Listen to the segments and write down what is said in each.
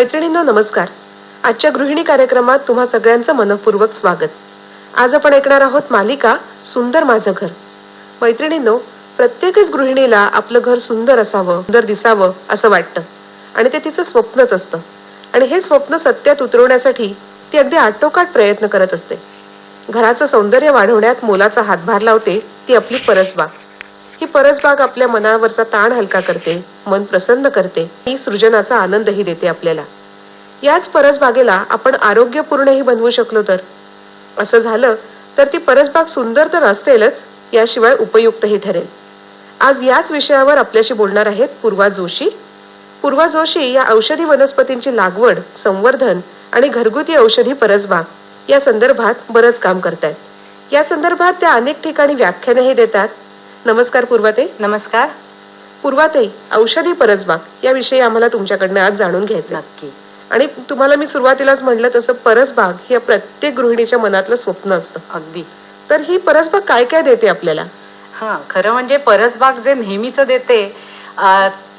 मैत्रिणींनो नमस्कार. आजच्या गृहिणी कार्यक्रमात तुम्हा सगळ्यांचं मनपूर्वक स्वागत. आज आपण ऐकणार आहोत मालिका सुंदर माझं घर. मैत्रिणींनो प्रत्येकच गृहिणीला आपलं घर सुंदर असावं सुंदर दिसावं असं वाटतं. आणि ते तिचं स्वप्नच असतं. आणि हे स्वप्न सत्यात उतरवण्यासाठी ती अगदी आटोकाट प्रयत्न करत असते. घराचं सौंदर्य वाढवण्यात मोलाचा हातभार लावते ती आपली परसबाग. ही परसबाग आपल्या मनावरचा ताण हलका करते मन प्रसन्न करते ही सृजनाचा आनंदही देते आपल्याला. याच परसबागेला आपण आरोग्यपूर्णही बनवू शकलो तर. असं झालं तर ती परसबाग सुंदर तर असेलच याशिवाय उपयुक्तही ठरेल. आज याच विषयावर आपल्याशी बोलणार आहेत पूर्वा जोशी. पूर्वा जोशी या औषधी वनस्पतींची लागवड संवर्धन आणि घरगुती औषधी परसबाग या संदर्भात बरंच काम करतायत. या संदर्भात त्या अनेक ठिकाणी व्याख्यानही देतात. नमस्कार पूर्वाते. नमस्कार. पूर्वाते औषधी परसबाग याविषयी आम्हाला तुमच्याकडनं आज जाणून घ्यायचं. नक्की. आणि तुम्हाला मी सुरुवातीलाच म्हटलं तसं परसबाग हे प्रत्येक गृहिणीच्या मनातलं स्वप्न असतं. अगदी. तर ही परसबाग काय काय देते आपल्याला? हा खरं म्हणजे परसबाग जे नेहमीच देते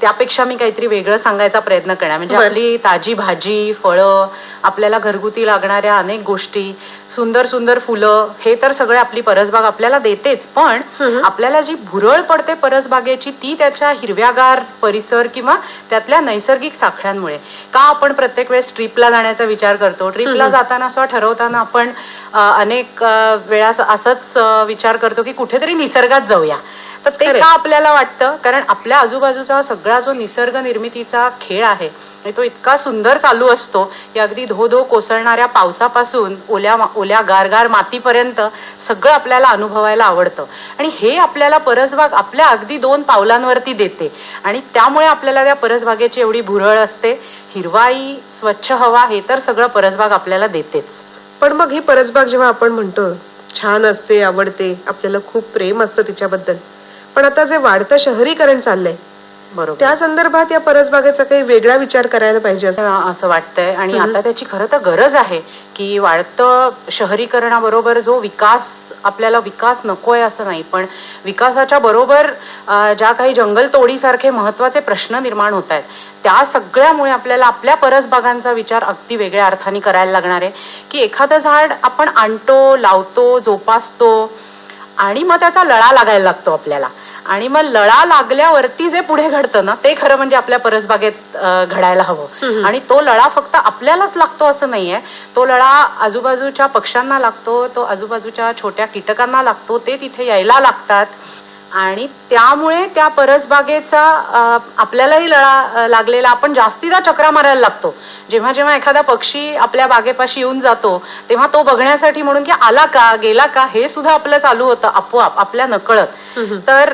त्यापेक्षा मी काहीतरी वेगळं सांगायचा प्रयत्न करणार म्हणजे बरं. आपली ताजी भाजी फळं आपल्याला घरगुती लागणाऱ्या अनेक गोष्टी सुंदर सुंदर फुलं हे तर सगळे आपली परसबाग आपल्याला देतेच पण हम्म. आपल्याला जी भुरळ पडते परसबागेची ती त्याच्या हिरव्यागार परिसर किंवा त्यातल्या नैसर्गिक साखळ्यांमुळे का आपण प्रत्येक वेळेस ट्रिपला जाण्याचा विचार करतो ट्रिपला हम्म. जाताना असं ठरवताना आपण अ, अनेक अ, वेळा असं- असंच अ, विचार करतो की कुठेतरी निसर्गात जाऊया तर ते. का आपल्याला वाटतं? कारण आपल्या आजूबाजूचा सगळा जो निसर्ग निर्मितीचा खेळ आहे आणि तो इतका सुंदर चालू असतो की अगदी धो धो कोसळणाऱ्या पावसापासून ओल्या ओल्या गारगार मातीपर्यंत सगळं आपल्याला अनुभवायला आवडतं. आणि हे आपल्याला परसबाग आपल्या अगदी दोन पावलांवरती देते. आणि त्यामुळे आपल्याला त्या परसबागेची एवढी भुरळ असते. हिरवाई स्वच्छ हवा हे तर सगळं परसबाग आपल्याला देतेच. पण मग ही परसबाग जेव्हा आपण म्हणतो छान असते आवडते आपल्याला खूप प्रेम असतं तिच्याबद्दल. पण आता जे वाढतं शहरीकरण चाललंय बरोबर त्या संदर्भात या परसबागेचा काही वेगळा विचार करायला पाहिजे असं वाटतंय आणि. आता त्याची खरं तर गरज आहे की वाढतं शहरीकरणाबरोबर जो विकास आपल्याला विकास नकोय असं नाही पण विकासाच्या बरोबर ज्या काही जंगल तोडीसारखे महत्त्वाचे प्रश्न निर्माण होत आहेत त्या सगळ्यामुळे आपल्याला आपल्या परसबागांचा विचार अगदी वेगळ्या अर्थाने करायला लागणार आहे की एखादं झाड आपण आणतो लावतो जोपासतो आणि मग त्याचा लळा लागायला लागतो आपल्याला. आणि मग लळा लागल्यावरती जे पुढे घडतं ना ते खरं म्हणजे आपल्या परसबागेत घडायला हवं. आणि तो लळा फक्त आपल्यालाच लागतो असं नाहीये. तो लळा आजूबाजूच्या पक्ष्यांना लागतो तो आजूबाजूच्या छोट्या कीटकांना लागतो ते तिथे यायला लागतात. आणि त्यामुळे त्या परसबागेचा आपल्यालाही लळा लागलेला आपण जास्तीचा चक्रा मारायला लागतो. जेव्हा जेव्हा एखादा पक्षी आपल्या बागेपाशी येऊन जातो तेव्हा तो बघण्यासाठी म्हणून की आला का गेला का हे सुद्धा आपलं चालू होतं आपोआप आपल्या नकळत. तर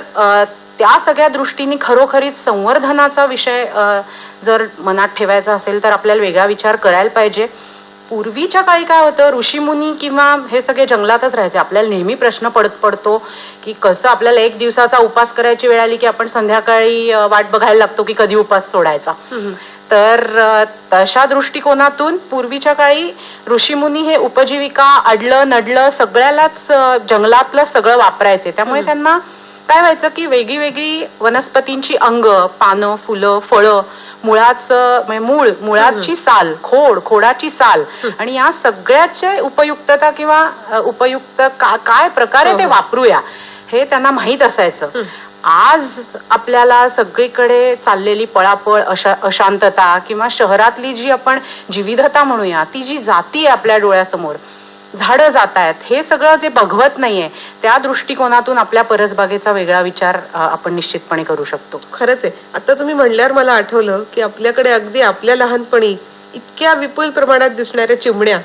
त्या सगळ्या दृष्टीने खरोखरीच संवर्धनाचा विषय जर मनात ठेवायचा असेल तर आपल्याला वेगळा विचार करायला पाहिजे. पूर्वीच्या काळी काय होतं? ऋषीमुनी किंवा हे सगळे जंगलातच राहायचे. आपल्याला नेहमी प्रश्न पडत पडतो की कसं आपल्याला एक दिवसाचा उपास करायची वेळ आली की आपण संध्याकाळी वाट बघायला लागतो की कधी उपास सोडायचा. तर तशा दृष्टिकोनातून पूर्वीच्या काळी ऋषीमुनी हे उपजीविका अडलं नडलं सगळ्यालाच जंगलातलं सगळं वापरायचे. त्यामुळे त्यांना काय व्हायचं की वेगळी वेगळी वनस्पतींची अंग पानं फुलं फळं मुळाचं म्हणजे मूळ मुळाची साल खोड खोडाची साल आणि या सगळ्याचे उपयुक्तता किंवा उपयुक्त का- काय प्रकारे ते. वापरूया हे त्यांना माहीत असायचं. आज आपल्याला सगळीकडे चाललेली पळापळ अशा अशांतता किंवा शहरातली जी आपण विविधता म्हणूया ती जी जाती आहे आपल्या डोळ्यासमोर झाडं जात आहेत हे सगळं जे बघवत नाहीये त्या दृष्टिकोनातून आपल्या परसबागेचा वेगळा विचार आपण निश्चितपणे करू शकतो खरंच आहे आता तुम्ही म्हणल्यावर मला आठवलं की आपल्याकडे अगदी आपल्या लहानपणी इतक्या विपुल प्रमाणात दिसणाऱ्या चिमण्या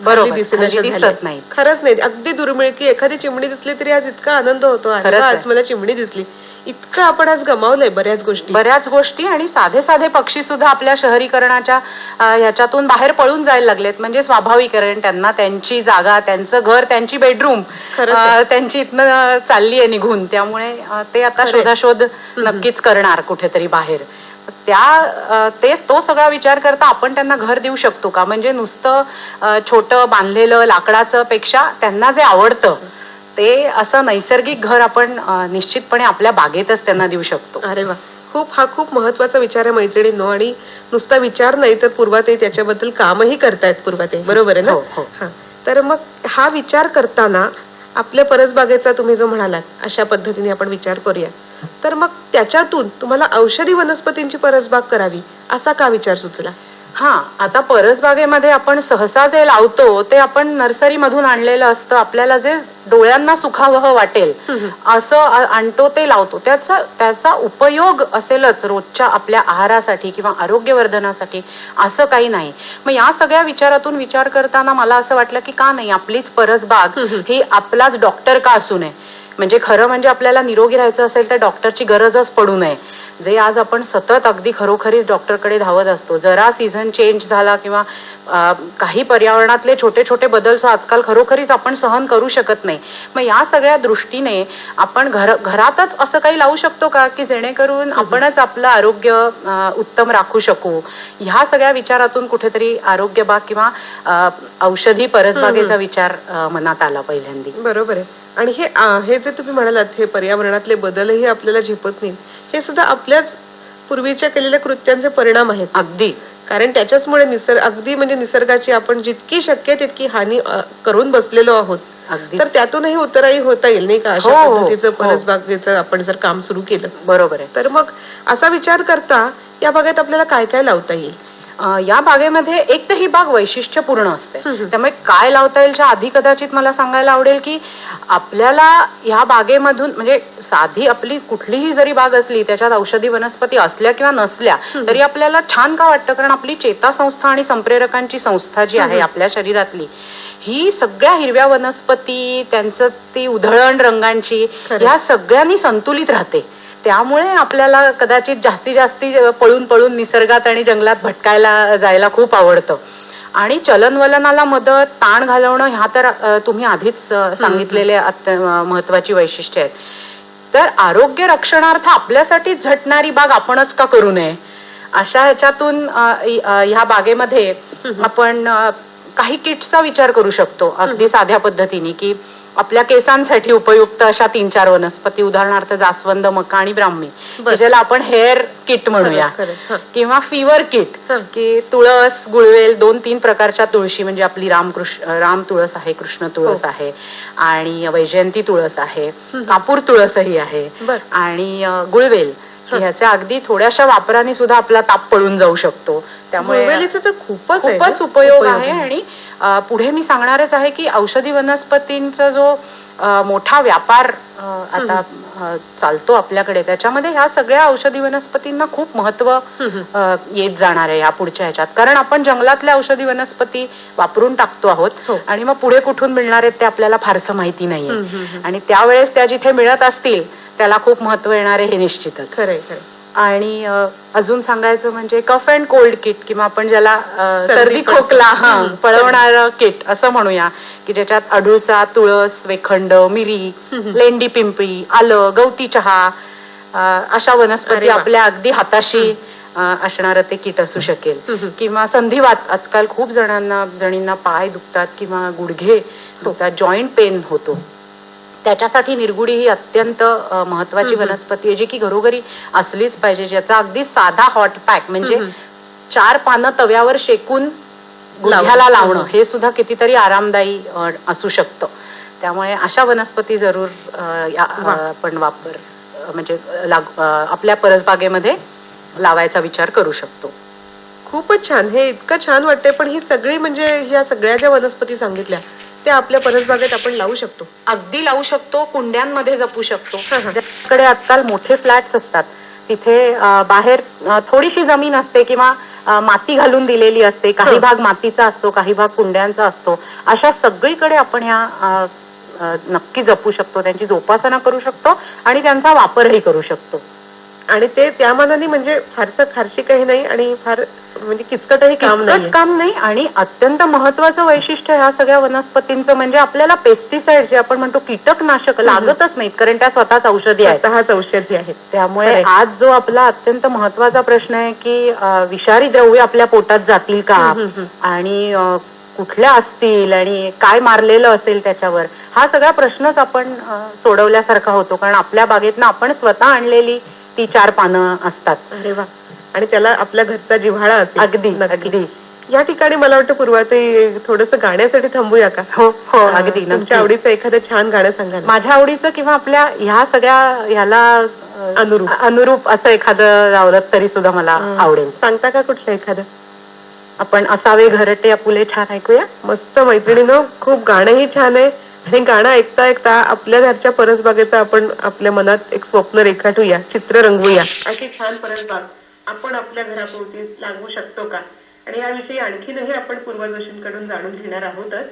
दिसत. नाहीत. खरंच नाही अगदी दुर्मिळ की एखादी चिमणी दिसली तरी आज इतका आनंद होतो. आज मला चिमणी दिसली इतकं आपण आज गमावलंय बऱ्याच गोष्टी. बऱ्याच गोष्टी आणि साधे साधे पक्षी सुद्धा आपल्या शहरीकरणाच्या ह्याच्यातून बाहेर पळून जायला लागलेत. म्हणजे स्वाभाविकरण त्यांना त्यांची जागा त्यांचं घर त्यांची बेडरूम. त्यांची इथनं चालली आहे निघून. त्यामुळे ते आता. शोधाशोध नक्कीच करणार कुठेतरी बाहेर. त्या ते तो सगळा विचार करता आपण त्यांना घर देऊ शकतो का? म्हणजे नुसतं छोटं बांधलेलं लाकडाचं पेक्षा त्यांना जे आवडतं ते असं नैसर्गिक घर आपण निश्चितपणे आपल्या बागेतच त्यांना देऊ शकतो. अरे वा. खूप हा खूप महत्त्वाचा विचार आहे मैत्रिणींनो आणि नुसता विचार नाही तर पूर्वाते त्याच्याबद्दल कामही करतायत पूर्वाते. बरोबर आहे ना? हो, हो. हा. तर मग हा विचार करताना आपल्या परसबागेचा तुम्ही जो म्हणालात अशा पद्धतीने आपण विचार करूया. तर मग त्याच्यातून तुम्हाला औषधी वनस्पतींची परसबाग करावी असा का विचार सुचला? हा आता परसबागेमध्ये आपण सहसा जे लावतो ते आपण नर्सरी मधून आणलेलं असतं. आपल्याला जे डोळ्यांना सुखावह वाटेल. असं आणतो ते लावतो. त्याचा त्याचा उपयोग असेलच रोजच्या आपल्या आहारासाठी किंवा आरोग्यवर्धनासाठी असं काही नाही. मग या सगळ्या विचारातून विचार करताना मला असं वाटलं की का नाही आपलीच परसबाग. ही आपलाच डॉक्टर का असू नये म्हणजे खरं म्हणजे आपल्याला निरोगी राहायचं असेल तर डॉक्टरची गरजच पडू नये. जे आज आपण सतत अगदी खरोखरीच डॉक्टरकडे धावत असतो. जरा सीझन चेंज झाला किंवा काही पर्यावरणातले छोटे छोटे बदल सो आजकाल खरोखरीच आपण सहन करू शकत नाही. मग या सगळ्या दृष्टीने आपण घर घरातच असं काही लावू शकतो का? की जेणेकरून आपणच आपलं आरोग्य उत्तम राखू शकू? ह्या सगळ्या विचारातून कुठेतरी आरोग्य बाग किंवा औषधी परसबागेचा विचार मनात आला पहिल्यांदी. बरोबर आहे. आणि हे हे जे तुम्ही म्हणालात हे पर्यावरणातले बदलही आपल्याला झेपत नाही हे सुद्धा आपल्याच पूर्वीच्या केलेल्या कृत्यांचे परिणाम आहेत. अगदी. कारण त्याच्याचमुळे निसर्ग अगदी म्हणजे निसर्गाची आपण जितकी शक्य तितकी हानी करून बसलेलो आहोत तर त्यातूनही उतराई होता येईल नाही का? अशा हो, हो, पद्धतीचं हो. परसबागेचं आपण जर काम सुरू केलं. बरोबर आहे. तर मग असा विचार करता या भागात आपल्याला काय काय लावता येईल? या बागेमध्ये एक तर ही बाग वैशिष्ट्यपूर्ण असते. त्यामुळे काय लावता येईलच्या आधी कदाचित मला सांगायला आवडेल की आपल्याला या बागेमधून म्हणजे साधी आपली कुठलीही जरी बाग असली त्याच्यात औषधी वनस्पती असल्या किंवा नसल्या तरी आपल्याला छान का वाटतं कारण आपली चेता संस्था आणि संप्रेरकांची संस्था जी आहे. आपल्या शरीरातली ही सगळ्या हिरव्या वनस्पती त्यांचं ती उधळण रंगांची खरं. या सगळ्यांनी संतुलित राहते त्यामुळे आपल्याला कदाचित जास्तीत जास्ती पळून पळून निसर्गात आणि जंगलात भटकायला जायला खूप आवडतं. आणि चलनवलनाला मदत ताण घालवणं ह्या तर तुम्ही आधीच सांगितलेले महत्वाची वैशिष्ट्य आहेत. तर आरोग्य रक्षणार्थ आपल्यासाठी झटणारी बाग आपणच का करू नये? अशा ह्याच्यातून ह्या बागेमध्ये आपण काही किट्सचा विचार करू शकतो अगदी साध्या पद्धतीने की आपल्या केसांसाठी उपयुक्त अशा तीन चार वनस्पती उदाहरणार्थ जास्वंद मका आणि ब्राह्मी ज्याला आपण हेअर किट म्हणूया. किंवा फिवर किट. की तुळस गुळवेल दोन तीन प्रकारच्या तुळशी म्हणजे आपली रामकृष्ण राम तुळस आहे कृष्ण तुळस हो. आहे आणि वैजयंती तुळस आहे कापूर तुळसही आहे. आणि गुळवेल ह्याच्या अगदी थोड्याशा वापराने सुद्धा आपला ताप पळून जाऊ शकतो त्यामुळे तर खूपच खूपच? उपयोग आहे आणि पुढे मी सांगणारच आहे की औषधी वनस्पतींचा जो मोठा व्यापार आता चालतो आपल्याकडे त्याच्यामध्ये ह्या सगळ्या औषधी वनस्पतींना खूप महत्त्व येत जाणार आहे या पुढच्या ह्याच्यात कारण आपण जंगलातल्या औषधी वनस्पती वापरून टाकतो आहोत हो. आणि मग पुढे कुठून मिळणार आहेत ते आपल्याला फारसं माहिती नाहीये हम्म. आणि त्यावेळेस त्या जिथे मिळत असतील त्याला खूप महत्त्व येणार आहे हे निश्चितच खरंय खरंय आणि अजून सांगायचं म्हणजे कफ अँड कोल्ड किट किंवा आपण ज्याला सर्दी. खोकला हा. पळवणार किट असं म्हणूया की ज्याच्यात अडुळसा तुळस वेखंड मिरी. लेंडी पिंपळी आलं गवती चहा अशा वनस्पती. आपल्या अगदी हाताशी असणारं ते किट असू शकेल. किंवा संधिवात आजकाल खूप जणांना जणींना पाय दुखतात किंवा गुडघे दुखतात जॉईंट पेन होतो त्याच्यासाठी निरगुडी ही अत्यंत महत्वाची. वनस्पती आहे जी की घरोघरी असलीच पाहिजे ज्याचा अगदी साधा हॉट पॅक म्हणजे. चार पानं तव्यावर शेकून लावून. लावणं. हे सुद्धा कितीतरी आरामदायी असू शकतं त्यामुळे अशा वनस्पती जरूर. आपण वापर म्हणजे आपल्या परसबागेमध्ये लावायचा विचार करू शकतो खूपच छान हे इतकं छान वाटतंय पण ही सगळी म्हणजे ह्या सगळ्या ज्या वनस्पती सांगितल्या त्या आपल्या परसबागेत आपण लावू शकतो. अगदी लावू शकतो कुंड्यांमध्ये जपू शकतो. ज्याकडे आजकाल मोठे फ्लॅट्स असतात. तिथे बाहेर थोडीशी जमीन असते किंवा माती घालून दिलेली असते. काही. भाग मातीचा असतो काही भाग कुंड्यांचा असतो. अशा सगळीकडे आपण ह्या नक्की जपू शकतो. त्यांची जोपासना करू शकतो आणि त्यांचा वापरही करू शकतो. आणि ते त्या मानाने म्हणजे फारसं फारशी काही नाही आणि फार म्हणजे किचकटही काम नाही काम नाही आणि अत्यंत महत्वाचं वैशिष्ट्य ह्या सगळ्या वनस्पतींचं म्हणजे आपल्याला पेस्टिसाइड जे आपण म्हणतो कीटकनाशक लागतच नाहीत कारण त्या स्वतःच औषधी आहेत. स्वतःच औषधी आहेत. त्यामुळे. आज जो आपला अत्यंत महत्त्वाचा प्रश्न आहे की विषारी द्रव्य आपल्या पोटात जातील का. आणि कुठल्या असतील आणि काय मारलेलं असेल त्याच्यावर? हा सगळा प्रश्नच आपण सोडवल्यासारखा होतो. कारण आपल्या बागेतनं आपण स्वतः आणलेली ती चार पानं असतात अरे वा आणि त्याला आपल्या घरचा जिव्हाळा असेल अगदी नक्की. अगदी या ठिकाणी मला वाटतं पूर्वाचे थोडस गाण्यासाठी थांबूया का हो हो अगदी तुमच्या नक्की. आवडीचं एखादं छान गाणं सांगा ना. माझ्या आवडीचं किंवा आपल्या ह्या सगळ्या ह्याला अ, अनुरूप. अनुरूप असं एखादं लावलं तरी सुद्धा मला. आवडेल सांगता का कुठलं एखादं आपण असावे घरटे आपुले छान ऐकूया मस्त मैत्रिणीनं खूप गाणंही छान आहे हे गाणं ऐकता ऐकता आपल्या घरच्या परसबागेचं आपण आपल्या मनात एक स्वप्न रेखाटूया चित्र रंगवूया. अशी छान परसबाग. आपण आपल्या घरापुरती लागू शकतो का? आणि याविषयी आणखीनही आपण पूर्वजोशींकडून जाणून घेणार आहोतच.